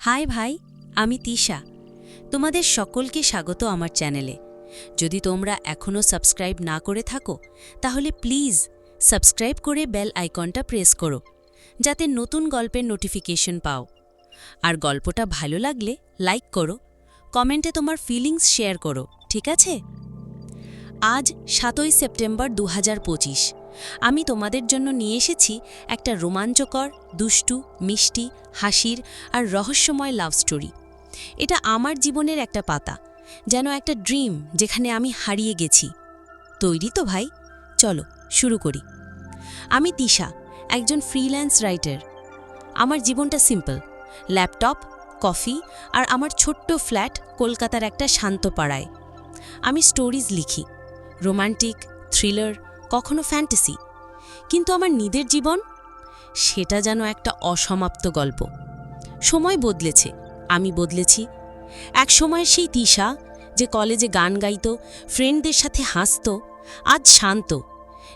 High ভাই, আমি তিশা। তোমাদের সকলকে স্বাগত আমার চ্যানেলে। যদি তোমরা এখনও সাবস্ক্রাইব না করে থাকো, তাহলে প্লিজ সাবস্ক্রাইব করে বেল আইকনটা প্রেস করো, যাতে নতুন গল্পের নোটিফিকেশন পাও। আর গল্পটা ভালো লাগলে লাইক করো, কমেন্টে তোমার ফিলিংস শেয়ার করো, ঠিক আছে? আজ সাতই সেপ্টেম্বর দু হাজার পঁচিশ। আমি তোমাদের জন্য নিয়ে এসেছি একটা রোমাঞ্চকর, দুষ্টু, মিষ্টি, হাসির আর রহস্যময় লাভ স্টোরি এটা আমার জীবনের একটা পাতা, যেন একটা ড্রিম যেখানে আমি হারিয়ে গেছি। তৈরি তো ভাই, চলো শুরু করি। আমি তিশা, একজন ফ্রিল্যান্স রাইটার আমার জীবনটা সিম্পল ল্যাপটপ কফি আর আমার ছোট্ট ফ্ল্যাট কলকাতার একটা শান্ত পাড়ায়। আমি স্টোরিজ লিখি রোমান্টিক থ্রিলার কখনো ফ্যান্টাসি। কিন্তু আমার নিদের জীবন, সেটা যেন একটা অসমাপ্ত গল্প। সময় বদলেছে, আমি বদলেছি। এক সময়ের সেই তিশা, যে কলেজে গান গাইত, ফ্রেন্ডদের সাথে হাসত, আজ শান্ত,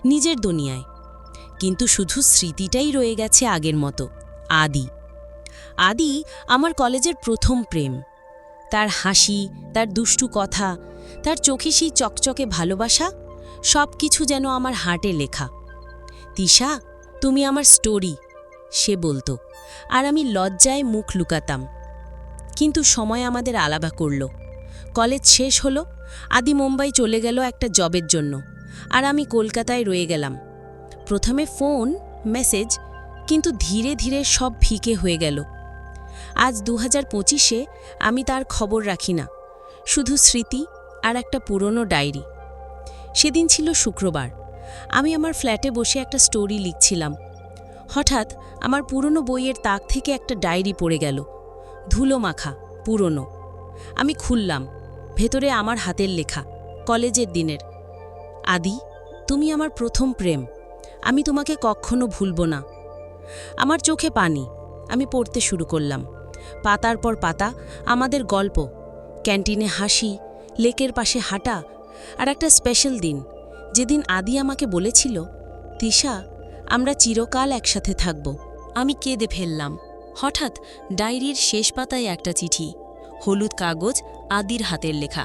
নিজের দুনিয়ায়। কিন্তু শুধু স্মৃতিটাই রয়ে গেছে আগের মতো, আদি। আদি আমার কলেজের প্রথম প্রেম। তার হাসি, তার দুষ্টু কথা, তার চোখে সেই চকচকে ভালোবাসা সব কিছু যেন আমার হাটে লেখা। তিশা, তুমি আমার স্টোরি সে বলতো, আর আমি লজ্জায় মুখ লুকাতাম। কিন্তু সময় আমাদের আলাদা করল। কলেজ শেষ হলো, আদি মুম্বাই চলে গেল একটা জবের জন্য, আর আমি কলকাতায় রয়ে গেলাম। প্রথমে ফোন, মেসেজ, কিন্তু ধীরে ধীরে সব ফিকে হয়ে গেল। আজ দু হাজার পঁচিশে আমি তার খবর রাখি না, শুধু স্মৃতি আর একটা পুরনো ডায়েরি। সেদিন ছিল শুক্রবার। আমি আমার ফ্ল্যাটে বসে একটা স্টোরি লিখছিলাম। হঠাৎ আমার পুরনো বইয়ের তাক থেকে একটা ডায়েরি পড়ে গেল। ধুলো মাখা পুরনো। আমি খুললাম। ভেতরে আমার হাতের লেখা, কলেজের দিনের। আদি, তুমি আমার প্রথম প্রেম। আমি তোমাকে কখনো ভুলব না। আমার চোখে পানি। আমি পড়তে শুরু করলাম। পাতার পর পাতা, আমাদের গল্প। ক্যান্টিনে হাসি, লেকের পাশে হাঁটা আর একটা স্পেশাল দিন। যেদিন আদি আমাকে বলেছিল, তিশা, আমরা চিরকাল একসাথে থাকব। আমি কেঁদে ফেললাম। হঠাৎ ডায়েরির শেষ পাতায় একটা চিঠি, হলুদ কাগজ আদির হাতের লেখা,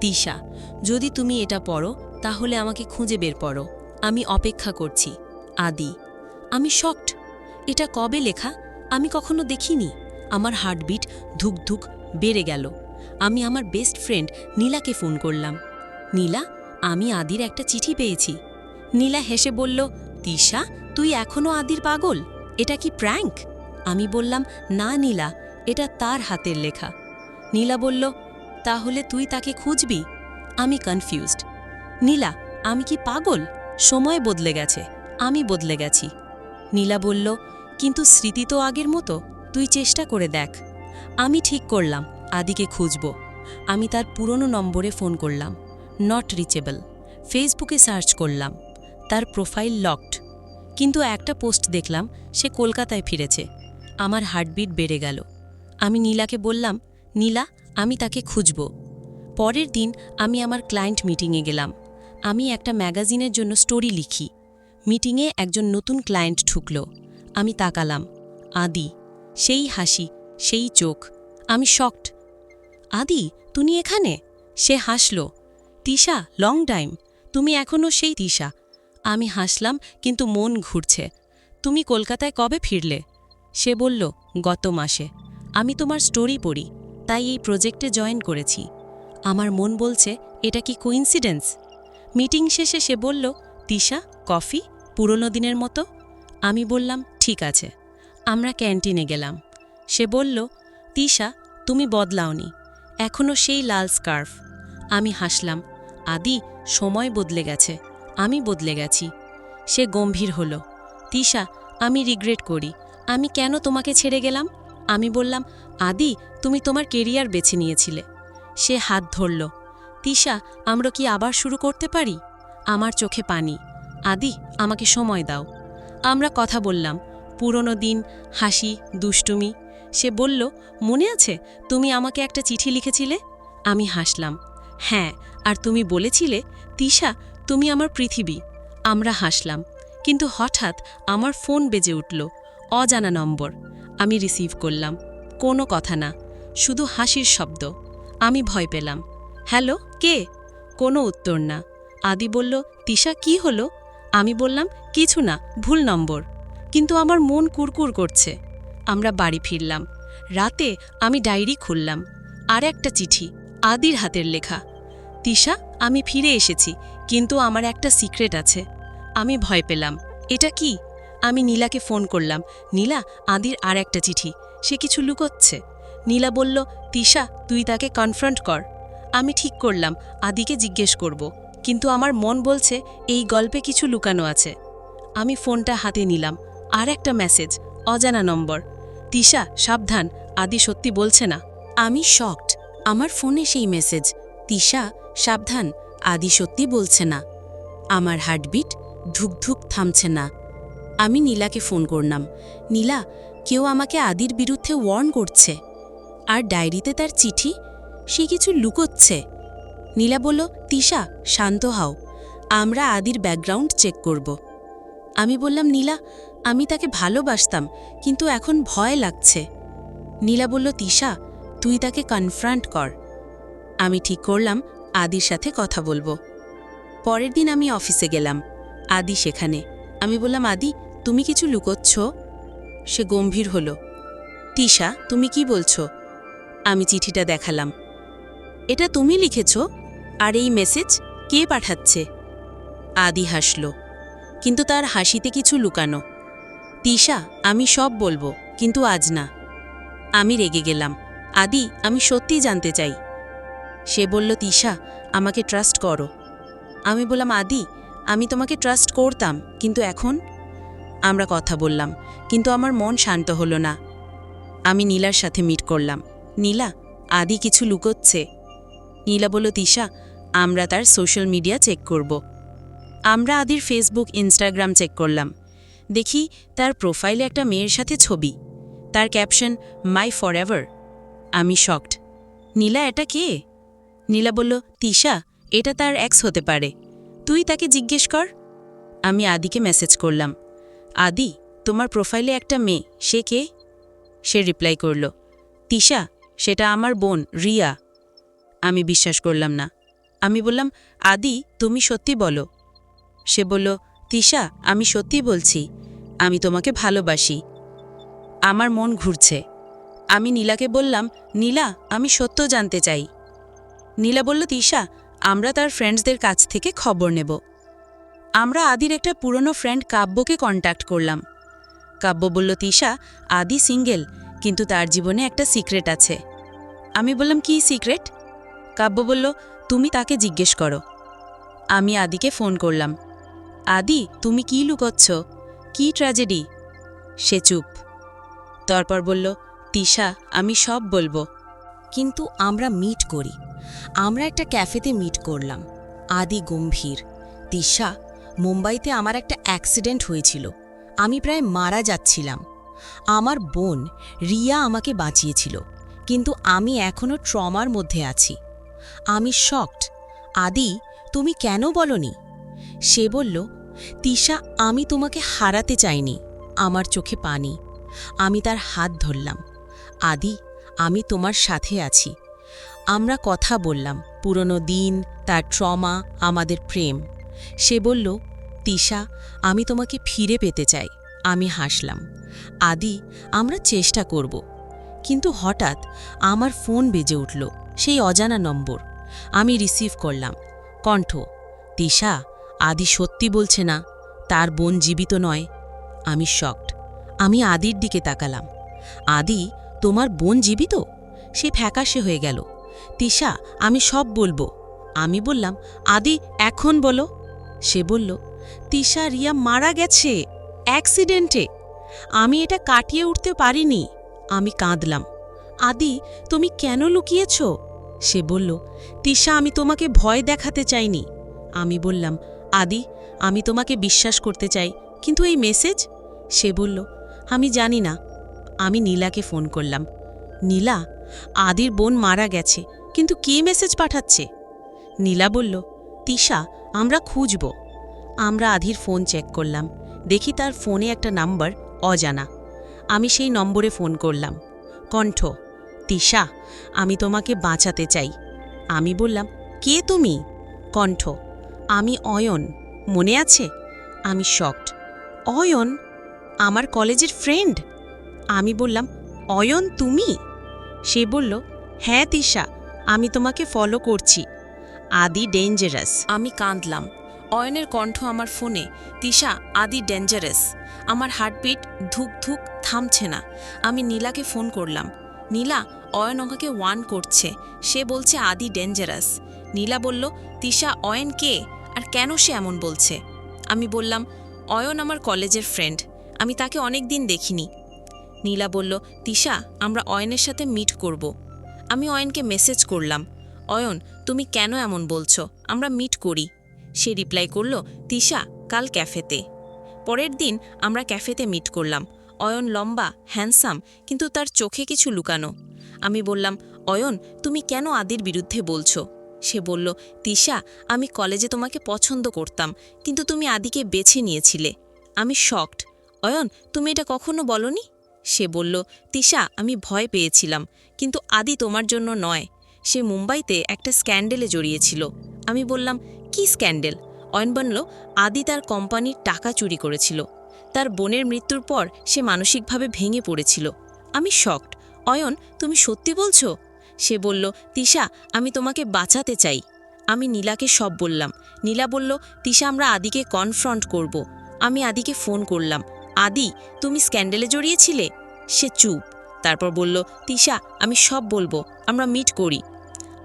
তিশা, যদি তুমি এটা পড়ো, তাহলে আমাকে খুঁজে বের পড়ো আমি অপেক্ষা করছি। আদি, আমি শকড এটা কবে লেখা? আমি কখনো দেখিনি। আমার হার্টবিট ধুক ধুক বেড়ে গেল। আমি আমার বেস্ট ফ্রেন্ড নীলাকে ফোন করলাম। নীলা, আমি আদির একটা চিঠি পেয়েছি। নীলা হেসে বলল, তিশা, তুই এখনও আদির পাগল? এটা কি প্র্যাঙ্ক আমি বললাম, না নীলা, এটা তার হাতের লেখা। নীলা বলল, তাহলে তুই তাকে খুঁজবি? আমি কনফিউজড নীলা, আমি কি পাগল? সময় বদলে গেছে, আমি বদলে গেছি। নীলা বলল, কিন্তু স্মৃতি তো আগের মতো, তুই চেষ্টা করে দেখ। আমি ঠিক করলাম, আদিকে খুঁজব। আমি তার পুরনো নম্বরে ফোন করলাম। নট রিচেবল ফেসবুকে সার্চ করলাম। তার প্রোফাইল লকড কিন্তু একটা পোস্ট দেখলাম, সে কলকাতায় ফিরেছে। আমার হার্টবিট বেড়ে গেল। আমি নীলাকে বললাম, নীলা, আমি তাকে খুঁজব। পরের দিন আমি আমার ক্লায়েন্ট মিটিংয়ে গেলাম। আমি একটা ম্যাগাজিনের জন্য স্টোরি লিখি। মিটিংয়ে একজন নতুন ক্লায়েন্ট ঢুকল। আমি তাকালাম। আদি, সেই হাসি, সেই চোখ। আমি শকড আদি, তুমি এখানে? সে হাসল। তিশা লং টাইম তুমি এখনও সেই তিশা। আমি হাসলাম, কিন্তু মন ঘুরছে। তুমি কলকাতায় কবে ফিরলে? সে বলল, গত মাসে। আমি তোমার স্টোরি পড়ি, তাই এই প্রজেক্টে জয়েন করেছি। আমার মন বলছে, এটা কি কোইন্সিডেন্স মিটিং শেষে সে বলল, তিশা কফি পুরনো দিনের মতো? আমি বললাম, ঠিক আছে। আমরা ক্যান্টিনে গেলাম। সে বলল, তিশা, তুমি বদলাওনি। এখনও সেই লাল স্কার্ফ আমি হাসলাম আদি সময় বদলে গেছে, আমি বদলে গেছি। সে গম্ভীর হল, তিশা, আমি রিগ্রেট করি, আমি কেন তোমাকে ছেড়ে গেলাম? আমি বললাম, আদি, তুমি তোমার কেরিয়ার বেছে নিয়েছিলে। সে হাত ধরল, তিশা, আমরা কি আবার শুরু করতে পারি? আমার চোখে পানি, আদি, আমাকে সময় দাও। আমরা কথা বললাম, পুরনো দিন, হাসি, দুষ্টুমি। সে বলল, মনে আছে, তুমি আমাকে একটা চিঠি লিখেছিলে? আমি হাসলাম হ্যাঁ আর তুমি বলেছিলে, তিশা, তুমি আমার পৃথিবী। আমরা হাসলাম, কিন্তু হঠাৎ আমার ফোন বেজে উঠল, অজানা নম্বর। আমি রিসিভ করলাম, কোনো কথা না, শুধু হাসির শব্দ। আমি ভয় পেলাম, হ্যালো, কে? কোনো উত্তর না। আদি বলল, তিশা, কি হলো? আমি বললাম, কিছু না, ভুল নম্বর। কিন্তু আমার মন কুরকুর করছে। আমরা বাড়ি ফিরলাম। রাতে আমি ডায়েরি খুললাম, আর একটা চিঠি, আদির হাতের লেখা। তিশা আমি ফিরে এসেছি, কিন্তু আমার একটা সিক্রেট আছে। আমি ভয় পেলাম। এটা কি? আমি নীলাকে ফোন করলাম। নীলা, আদির আর একটা চিঠি। সে কিছু লুকোচ্ছে। নীলা বলল তিশা তুই তাকে কনফ্রন্ট কর। আমি ঠিক করলাম, আদিকে জিজ্ঞেস করব। কিন্তু আমার মন বলছে, এই গল্পে কিছু লুকানো আছে। আমি ফোনটা হাতে নিলাম। আর একটা মেসেজ অজানা নম্বর। তিশা সাবধান, আদি সত্যি বলছে না? আমি শকড আমার ফোনে সেই মেসেজ তিশা সাবধান, আদি সত্যি বলছে না। আমার হার্টবিট ধুকধুক থামছে না। আমি নীলাকে ফোন করলাম। নীলা, কেউ আমাকে আদির বিরুদ্ধে ওয়ার্ন করছে। আর ডায়েরিতে তার চিঠি? সে কিছু লুকোচ্ছে। নীলা বলল, তিশা, শান্ত হও। আমরা আদির ব্যাকগ্রাউন্ড চেক করব। আমি বললাম, নীলা, আমি তাকে ভালোবাসতাম, কিন্তু এখন ভয় লাগছে। নীলা বলল, তিশা, তুই তাকে কনফ্রান্ট কর। আমি ঠিক করলাম আদির সাথে কথা বলব। পরের দিন আমি অফিসে গেলাম। আদি সেখানে। আমি বললাম, আদি, তুমি কিছু লুকোচ্ছ? সে গম্ভীর হলো। তিশা, তুমি কি বলছো? আমি চিঠিটা দেখালাম। এটা তুমি লিখেছ? আর এই মেসেজ কে পাঠাচ্ছে? আদি হাসল। কিন্তু তার হাসিতে কিছু লুকানো। তিশা, আমি সব বলব, কিন্তু আজ না। আমি রেগে গেলাম। আদি, আমি সত্যি জানতে চাই। সে বলল, তিশা, আমাকে ট্রাস্ট করো। আমি বললাম, আদি, আমি তোমাকে ট্রাস্ট করতাম, কিন্তু এখন? আমরা কথা বললাম, কিন্তু আমার মন শান্ত হলো না। আমি নীলার সাথে মিট করলাম। নীলা, আদি কিছু লুকোচ্ছে? নীলা বলল, তিশা, আমরা তার সোশ্যাল মিডিয়া চেক করব। আমরা আদির ফেসবুক ইনস্টাগ্রাম চেক করলাম। দেখি, তার প্রোফাইলে একটা মেয়ের সাথে ছবি। তার ক্যাপশন মাই ফর আমি শকড নীলা, এটা কে? নীলা বলল, তিশা, এটা তার এক্স হতে পারে। তুই তাকে জিজ্ঞেস কর। আমি আদিকে মেসেজ করলাম। আদি, তোমার প্রোফাইলে একটা মেয়ে, সে কে? সে রিপ্লাই করল, তিশা, সেটা আমার বোন, রিয়া। আমি বিশ্বাস করলাম না। আমি বললাম, আদি, তুমি সত্যি বলো। সে বলল, তিশা, আমি সত্যি বলছি, আমি তোমাকে ভালোবাসি। আমার মন ঘুরছে। আমি নীলাকে বললাম, নীলা, আমি সত্য জানতে চাই। নীলা বলল, তিশা, আমরা তার ফ্রেন্ডসদের কাছ থেকে খবর নেব। আমরা আদির একটা পুরনো ফ্রেন্ড কাব্যকে কন্ট্যাক্ট করলাম। কাব্য বলল, তিশা, আদি সিঙ্গেল কিন্তু তার জীবনে একটা সিক্রেট আছে। আমি বললাম, কি সিক্রেট কাব্য বলল, তুমি তাকে জিজ্ঞেস করো। আমি আদিকে ফোন করলাম, আদি, তুমি কি লুকোচ্ছ? কি ট্র্যাজেডি সে চুপ। তারপর বলল, তিশা, আমি সব বলব, কিন্তু আমরা মিট করি। আমরা একটা ক্যাফেতে মিট করলাম। আদি গম্ভীর। তিশা, মুম্বাইতে আমার একটা অ্যাক্সিডেন্ট হয়েছিল। আমি প্রায় মারা যাচ্ছিলাম। আমার বোন রিয়া আমাকে বাঁচিয়েছিল। কিন্তু আমি এখনও ট্রমার মধ্যে আছি। আমি শকড আদি, তুমি কেন বলনি? সে বলল, তিশা, আমি তোমাকে হারাতে চাইনি। আমার চোখে পানি। আমি তার হাত ধরলাম। আদি, আমি তোমার সাথে আছি। আমরা কথা বললাম, পুরনো দিন, তার ট্রমা, আমাদের প্রেম। সে বলল, তিশা, আমি তোমাকে ফিরে পেতে চাই। আমি হাসলাম, আদি, আমরা চেষ্টা করব। কিন্তু হঠাৎ আমার ফোন বেজে উঠল, সেই অজানা নম্বর। আমি রিসিভ করলাম, কণ্ঠ, তিশা, আদি সত্যি বলছে না, তার বোন জীবিত নয়। আমি শকড, আমি আদির দিকে তাকালাম, আদি, তোমার বোন জীবিত? সে ফ্যাকাশে হয়ে গেল তিশা, আমি সব বলব। আমি বললাম, আদি, এখন বলো। সে বলল, তিশা, রিয়া মারা গেছে, অ্যাক্সিডেন্টে। আমি এটা কাটিয়ে উঠতে পারিনি। আমি কাঁদলাম। আদি, তুমি কেন লুকিয়েছ? সে বলল, তিশা, আমি তোমাকে ভয় দেখাতে চাইনি। আমি বললাম, আদি, আমি তোমাকে বিশ্বাস করতে চাই, কিন্তু এই মেসেজ? সে বলল, আমি জানি না। আমি নীলাকে ফোন করলাম। নীলা আদির বোন মারা গেছে, কিন্তু কে মেসেজ পাঠাচ্ছে? নীলা বলল, তিশা, আমরা খুঁজব। আমরা আধির ফোন চেক করলাম। দেখি তার ফোনে একটা নাম্বার অজানা। আমি সেই নম্বরে ফোন করলাম। কণ্ঠ, তিশা, আমি তোমাকে বাঁচাতে চাই। আমি বললাম, কে তুমি? কণ্ঠ, আমি অয়ন। মনে আছে? আমি শকড অয়ন? আমার কলেজের ফ্রেন্ড আমি বললাম, অয়ন, তুমি? সে বলল হ্যাঁ তিশা, আমি তোমাকে ফলো করছি। আদি ডেঞ্জারাস আমি কাঁদলাম। অয়নের কণ্ঠ আমার ফোনে, তিশা, আদি ডেঞ্জারাস আমার হার্টবিট ধুক ধুক থামছে না। আমি নীলাকে ফোন করলাম। নীলা, অয়ন আমাকে ওয়ান করছে। সে বলছে, আদি ডেঞ্জারাস নীলা বলল, তিশা, অয়ন কে? আর কেন সে এমন বলছে? আমি বললাম, অয়ন আমার কলেজের ফ্রেন্ড আমি তাকে অনেক দিন দেখিনি। নীলা বলল, তিশা, আমরা অয়নের সাথে মিট করব। আমি অয়নকে মেসেজ করলাম, অয়ন, তুমি কেন এমন বলছো? আমরা মিট করি। সে রিপ্লাই করল, তিশা, কাল ক্যাফেতে। পরের দিন আমরা ক্যাফেতে মিট করলাম। অয়ন লম্বা হ্যান্ডসাম কিন্তু তার চোখে কিছু লুকানো। আমি বললাম, অয়ন, তুমি কেন আদির বিরুদ্ধে বলছো? সে বলল, তিশা, আমি কলেজে তোমাকে পছন্দ করতাম, কিন্তু তুমি আদিকে বেছে নিয়েছিলে। আমি শকড অয়ন, তুমি এটা কখনো বলনি? সে বলল, তিশা, আমি ভয় পেয়েছিলাম, কিন্তু আদি তোমার জন্য নয়। সে মুম্বাইতে একটা স্ক্যান্ডেলে জড়িয়েছিল। আমি বললাম, কি স্ক্যান্ডেল? অয়ন বলল, আদি তার কোম্পানির টাকা চুরি করেছিল। তার বোনের মৃত্যুর পর সে মানসিকভাবে ভেঙে পড়েছিল। আমি শকড। অয়ন, তুমি সত্যি বলছো? সে বলল, তিশা, আমি তোমাকে বাঁচাতে চাই। আমি নীলাকে সব বললাম। নীলা বলল, তিশা, আমরা আদিকে কনফ্রন্ট করব। আমি আদিকে ফোন করলাম, আদি, তুমি স্ক্যান্ডেলে জড়িয়েছিলে? সে চুপ। তারপর বলল, তিশা, আমি সব বলব, আমরা মিট করি।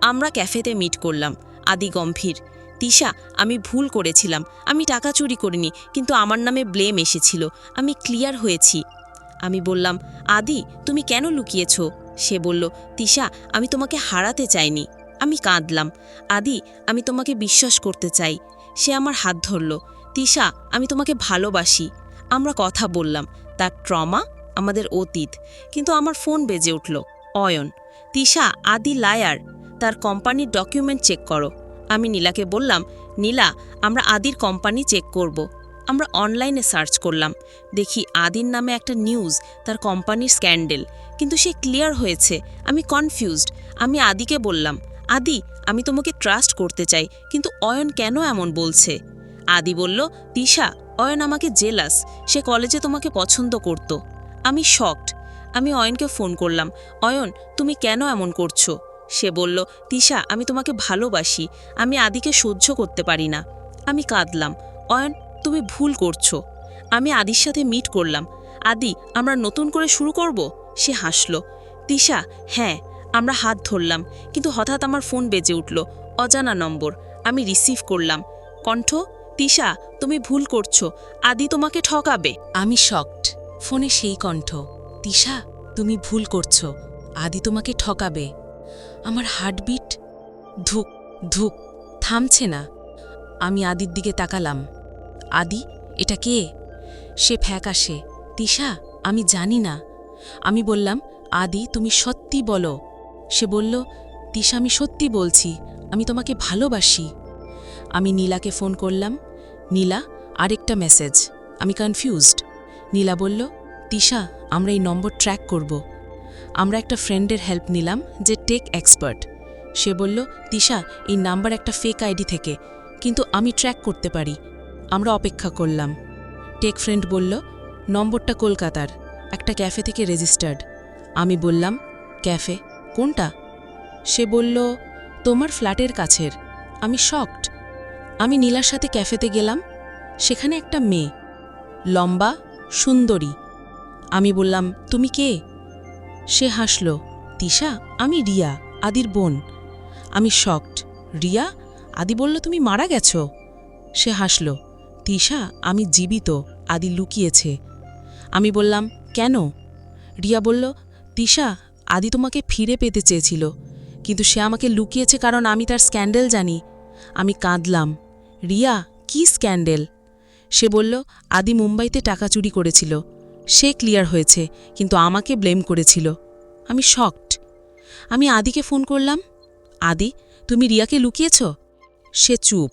আমরা ক্যাফেতে মিট করলাম, আদি গম্ভীর। তিশা, আমি ভুল করেছিলাম, আমি টাকা চুরি করিনি, কিন্তু আমার নামে ব্লেম এসেছিল, আমি ক্লিয়ার হয়েছি। আমি বললাম, আদি, তুমি কেন লুকিয়েছ? সে বলল, তিশা, আমি তোমাকে হারাতে চাইনি, আমি কাঁদলাম। আদি, আমি তোমাকে বিশ্বাস করতে চাই। সে আমার হাত ধরল, তিশা, আমি তোমাকে ভালোবাসি। আমরা কথা বললাম, তার ট্রমা আমাদের অতীত। কিন্তু আমার ফোন বেজে উঠল। অয়ন, তিশা, আদি লায়ার, তার কোম্পানির ডকুমেন্ট চেক করো। আমি নীলাকে বললাম, নীলা, আমরা আদির কোম্পানি চেক করব। আমরা অনলাইনে সার্চ করলাম। দেখি আদির নামে একটা নিউজ, তার কোম্পানির স্ক্যান্ডেল। কিন্তু সে ক্লিয়ার হয়েছে। আমি কনফিউজড। আমি আদিকে বললাম, আদি, আমি তোমাকে ট্রাস্ট করতে চাই, কিন্তু অয়ন কেন এমন বলছে? আদি বলল, তিশা, অয়ন আমাকে জেলাস। সে কলেজে তোমাকে পছন্দ করত। আমি শকড। আমি অয়নকে ফোন করলাম। অয়ন, তুমি কেন এমন করছ? সে বলল, তিশা, আমি তোমাকে ভালোবাসি। আমি আদিকে সহ্য করতে পারি না। আমি কাঁদলাম। অয়ন, তুমি ভুল করছ। আমি আদির সাথে মিট করলাম। আদি, আমরা নতুন করে শুরু করব? সে হাসল। তিশা হ্যাঁ আমরা হাত ধরলাম। কিন্তু হঠাৎ আমার ফোন বেজে উঠল। অজানা নম্বর। আমি রিসিভ করলাম। কণ্ঠ, তিশা, তুমি ভুল করছ। আদি তোমাকে ঠকাবে। আমি শকড। ফোনে সেই কণ্ঠ, তিশা, তুমি ভুল করছ, আদি তোমাকে ঠকাবে। আমার হার্টবিট ধুক ধুক, থামছে না। আমি আদির দিকে তাকালাম। আদি, এটা কে? সে ফ্যাকাশে তিশা, আমি জানি না। আমি বললাম, আদি, তুমি সত্যি বলো। সে বলল, তিশা, আমি সত্যি বলছি, আমি তোমাকে ভালোবাসি। আমি নীলাকে ফোন করলাম। নীলা, আরেকটা মেসেজ। আমি কনফিউজড। নীলা বলল, তিশা, আমরা এই নম্বর ট্র্যাক করব। আমরা একটা ফ্রেন্ডের হেল্প নিলাম যে টেক এক্সপার্ট। সে বলল, তিশা, এই নাম্বার একটা ফেক আইডি থেকে, কিন্তু আমি ট্র্যাক করতে পারি। আমরা অপেক্ষা করলাম। টেক ফ্রেন্ড বলল, নম্বরটা কলকাতার, একটা ক্যাফে থেকে রেজিস্টার্ড। আমি বললাম, ক্যাফে? কোনটা? সে বলল, তোমার ফ্ল্যাটের কাছের। আমি শকড। আমি নীলার সাথে ক্যাফেতে গেলাম। সেখানে একটা মেয়ে। লম্বা সুন্দরী। আমি বললাম, তুমি কে? সে হাসল, তিশা, আমি রিয়া, আদির বোন। আমি শকড, রিয়া, আদি বলল তুমি মারা গেছ? সে হাসল, তিশা, আমি জীবিত, আদি লুকিয়েছে। আমি বললাম, কেন? রিয়া বলল, তিশা, আদি তোমাকে ফিরে পেতে চেয়েছিল, কিন্তু সে আমাকে লুকিয়েছে কারণ আমি তার স্ক্যান্ডেল জানি। আমি কাঁদলাম, রিয়া, কি স্ক্যান্ডেল? সে বলল, আদি মুম্বাইতে টাকা চুরি করেছিল। সে ক্লিয়ার হয়েছে, কিন্তু আমাকে ব্লেম করেছিল। আমি শকড। আমি আদিকে ফোন করলাম, আদি, তুমি রিয়াকে লুকিয়েছ? সে চুপ।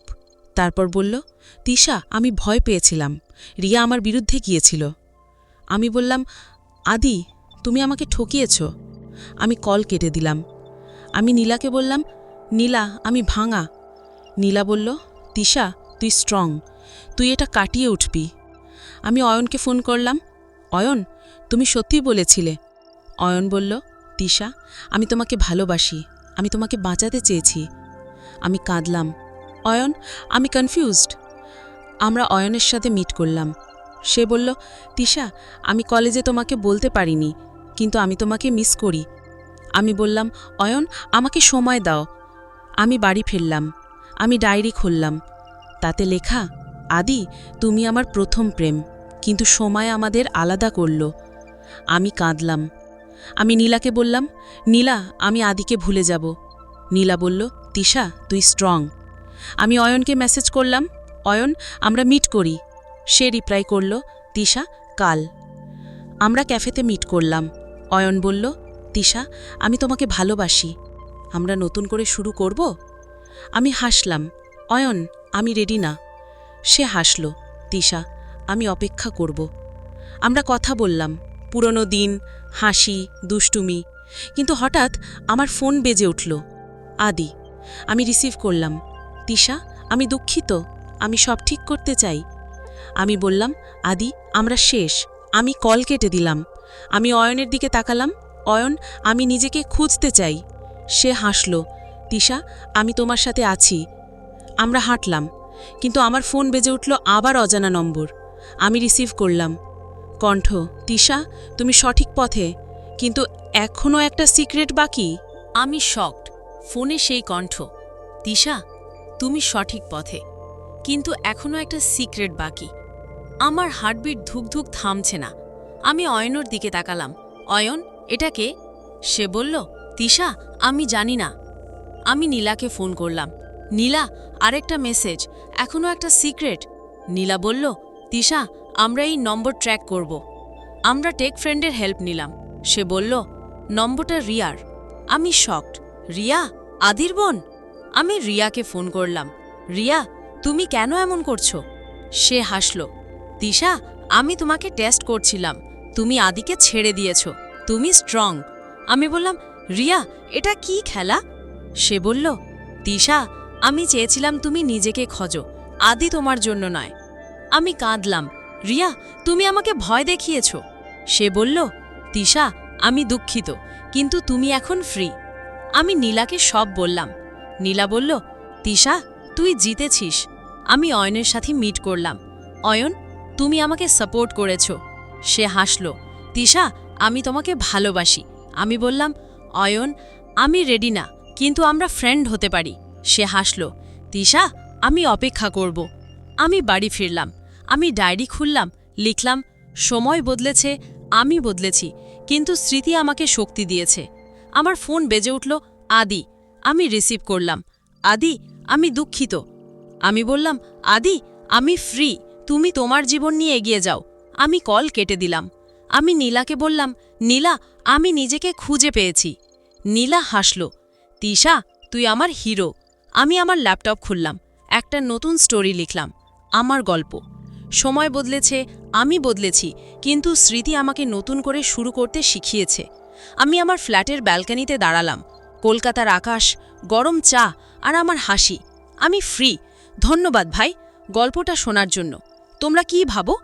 তারপর বলল, তিশা, আমি ভয় পেয়েছিলাম। রিয়া আমার বিরুদ্ধে গিয়েছিল। আমি বললাম, আদি, তুমি আমাকে ঠকিয়েছ। আমি কল কেটে দিলাম। আমি নীলাকে বললাম, নীলা, আমি ভাঙা। নীলা বলল, তিশা, তুই স্ট্রং তুই এটা কাটিয়ে উঠবি। আমি অয়নকে ফোন করলাম, অয়ন, তুমি সত্যি বলেছিলে। অয়ন বলল, তিশা, আমি তোমাকে ভালোবাসি, আমি তোমাকে বাঁচাতে চেয়েছি। আমি কাঁদলাম, অয়ন, আমি কনফিউজড আমরা অয়নের সাথে মিট করলাম। সে বলল, তিশা, আমি কলেজে তোমাকে বলতে পারিনি, কিন্তু আমি তোমাকে মিস করি। আমি বললাম, অয়ন, আমাকে সময় দাও। আমি বাড়ি ফিরলাম, আমি ডায়েরি খুললাম, তাতে লেখা আদি, তুমি আমার প্রথম প্রেম, কিন্তু সময় আমাদের আলাদা করল। আমি কাঁদলাম। আমি নীলাকে বললাম, নীলা, আমি আদিকে ভুলে যাব। নীলা বলল, তিশা, তুই স্ট্রং আমি অয়নকে মেসেজ করলাম, অয়ন, আমরা মিট করি। সে রিপ্লাই করল, তিশা, কাল। আমরা ক্যাফেতে মিট করলাম। অয়ন বলল, তিশা, আমি তোমাকে ভালোবাসি। আমরা নতুন করে শুরু করব? আমি হাসলাম, অয়ন, আমি রেডি না। সে হাসল, তিশা, আমি অপেক্ষা করব। আমরা কথা বললাম, পুরনো দিন, হাসি, দুষ্টুমি, কিন্তু হঠাৎ আমার ফোন বেজে উঠল, আদি, আমি রিসিভ করলাম। তিশা, আমি দুঃখিত, আমি সব ঠিক করতে চাই। আমি বললাম, আদি, আমরা শেষ, আমি কল কেটে দিলাম, আমি অয়নের দিকে তাকালাম, অয়ন, আমি নিজেকে খুঁজতে চাই। সে হাসল, তিশা, আমি তোমার সাথে আছি। আমরা হাঁটলাম কিন্তু আমার ফোন বেজে উঠল আবার অজানা নম্বর। আমি রিসিভ করলাম। কণ্ঠ, তিশা, তুমি সঠিক পথে, কিন্তু এখনও একটা সিক্রেট বাকি? আমি শকড, ফোনে সেই কণ্ঠ। তিশা, তুমি সঠিক পথে, কিন্তু এখনও একটা সিক্রেট বাকি। আমার হার্টবিট ধুক ধুক থামছে না। আমি অয়নর দিকে তাকালাম। অয়ন এটাকে সে বলল, তিশা, আমি জানি না। আমি নীলাকে ফোন করলাম। নীলা, আরেকটা মেসেজ এখনও একটা সিক্রেট নীলা বলল, তিশা, আমরা এই নম্বর ট্র্যাক করব। আমরা টেক ফ্রেন্ডের হেল্প নিলাম। সে বলল, নম্বরটা রিয়ার। আমি শকড রিয়া? আদির বোন? আমি রিয়াকে ফোন করলাম, রিয়া, তুমি কেন এমন করছ? সে হাসল, তিশা, আমি তোমাকে টেস্ট করছিলাম। তুমি আদিকে ছেড়ে দিয়েছ। তুমি স্ট্রং আমি বললাম, রিয়া, এটা কি খেলা? সে বলল, তিশা আমি চেয়েছিলাম তুমি নিজেকে খোঁজো, আদি তোমার জন্য নয়। আমি কাঁদলাম, রিয়া, তুমি আমাকে ভয় দেখিয়েছ। সে বলল, তিশা, আমি দুঃখিত, কিন্তু তুমি এখন ফ্রি আমি নীলাকে সব বললাম। নীলা বলল, তিশা, তুই জিতেছিস। আমি অয়নের সাথে মিট করলাম। অয়ন, তুমি আমাকে সাপোর্ট করেছ। সে হাসল, তিশা, আমি তোমাকে ভালোবাসি। আমি বললাম, অয়ন, আমি রেডি না, কিন্তু আমরা ফ্রেন্ড হতে পারি। সে হাসল, তিশা, আমি অপেক্ষা করব। আমি বাড়ি ফিরলাম। আমি ডায়েরি খুললাম, লিখলাম, সময় বদলেছে, আমি বদলেছি, কিন্তু স্মৃতি আমাকে শক্তি দিয়েছে। আমার ফোন বেজে উঠল, আদি, আমি রিসিভ করলাম। আদি, আমি দুঃখিত। আমি বললাম, আদি, আমি ফ্রি, তুমি তোমার জীবন নিয়ে এগিয়ে যাও। আমি কল কেটে দিলাম। আমি নীলাকে বললাম, নীলা, আমি নিজেকে খুঁজে পেয়েছি। নীলা হাসল, তিশা, তুই আমার হিরো। আমি আমার ল্যাপটপ খুললাম, একটা নতুন স্টোরি লিখলাম, আমার গল্প। সময় বদলেছে, আমি বদলেছি, কিন্তু স্মৃতি আমাকে নতুন করে শুরু করতে শিখিয়েছে। আমি আমার ফ্ল্যাটের ব্যালকানিতে দাঁড়ালাম, কলকাতার আকাশ, গরম চা আর আমার হাসি। আমি ফ্রি ধন্যবাদ ভাই, গল্পটা শোনার জন্য। তোমরা কি ভাবো?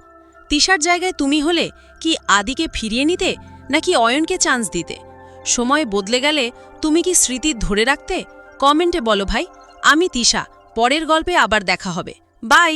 তিশার জায়গায় তুমি হলে কি আদিকে ফিরিয়ে নিতে, নাকি অয়নকে চান্স দিতে? সময় বদলে গেলে তুমি কি স্মৃতি ধরে রাখতে? কমেন্টে বলো ভাই। আমি তিশা পরের গল্পে আবার দেখা হবে। বাই।